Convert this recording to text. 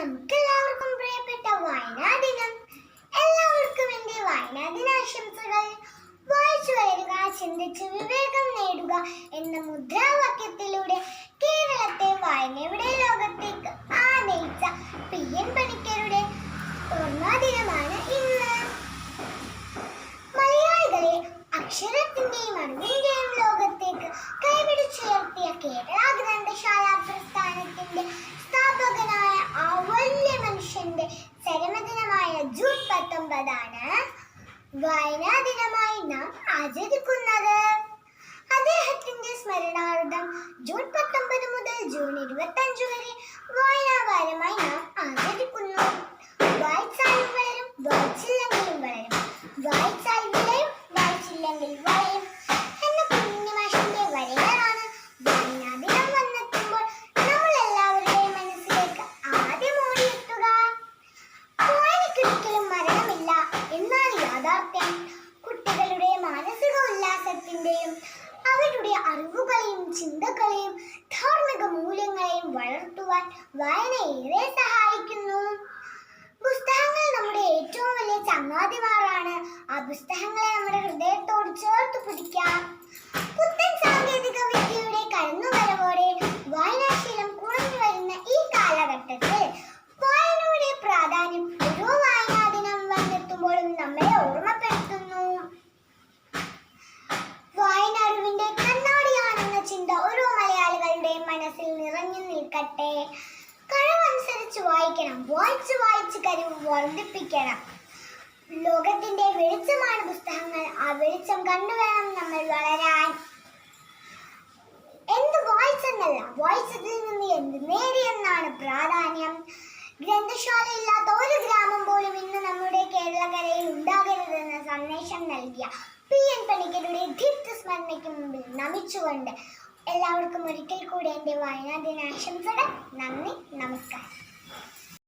നമുക്കെല്ലാവർക്കും പ്രിയപ്പെട്ട വായനാദിനം. എല്ലാവർക്കും എന്റെ വായനാദിനാശംസകൾ. വായിച്ചു വളരുക ചിന്തിച്ച് വിവേകം നേടുക എന്ന മുദ്രാവാക്യത്തിലൂടെ കേരളത്തെ വായനയുടെ ലോകത്തേക്ക് ആനയിച്ച പി എൻ പണിക്കരുടെ ഓർമ്മദിനമാണ് ഇന്ന്. മലയാളികളെ അക്ഷരത്തിന്റെയും അറിവിന്റെയും ലോകത്തേക്ക് കൈപിടിച്ചുയർത്തിയ കേരള വായനാ ദിനമായി നാം ആചരിക്കുന്നത്. അദ്ദേഹത്തിന്റെ സ്മരണാർത്ഥം ജൂൺ പത്തൊമ്പത് മുതൽ ജൂൺ ഇരുപത്തി അഞ്ച് വരെ ചിന്തകളെയും ധാർമ്മിക മൂല്യങ്ങളെയും വളർത്തുവാൻ വായന ഏറെ സഹായിക്കുന്നു. പുസ്തകങ്ങൾ നമ്മുടെ ഏറ്റവും വലിയ ചങ്ങാതിമാരാണ്. ആ പുസ്തകങ്ങളെ നമ്മുടെ ഹൃദയത്തോട് ചേർത്ത് പിടിക്കാം. നിറഞ്ഞു കഴിവനുസരിച്ച് വായിക്കണം. വായിച്ച് വായിച്ച് കഴിവ് വർദ്ധിപ്പിക്കണം. ലോകത്തിന്റെ വെളിച്ചമാണ് പുസ്തകങ്ങൾ. ആ വെളിച്ചം കണ്ടുവേണം നമ്മൾ വളരാൻ. എന്ത് വായിച്ചെന്നല്ല വായിച്ചതിൽ നിന്ന് എന്ത് നേടിയെന്നാണ് പ്രാധാന്യം. ഗ്രന്ഥശാല ഇല്ലാത്ത ഒരു ഗ്രാമം പോലും ഇന്ന് നമ്മുടെ കേരളക്കരയിൽ ഉണ്ടാകരുതെന്ന സന്ദേശം നൽകിയ പി എൻ പണിക്കരുടെ ദീപ്ത സ്മരണയ്ക്ക് മുമ്പിൽ നമിച്ചുകൊണ്ട് എല്ലാവർക്കും ഒരിക്കൽ കൂടി എന്റെ വായനാ ദിനാശംസകൾ നന്ദി നമസ്കാരം.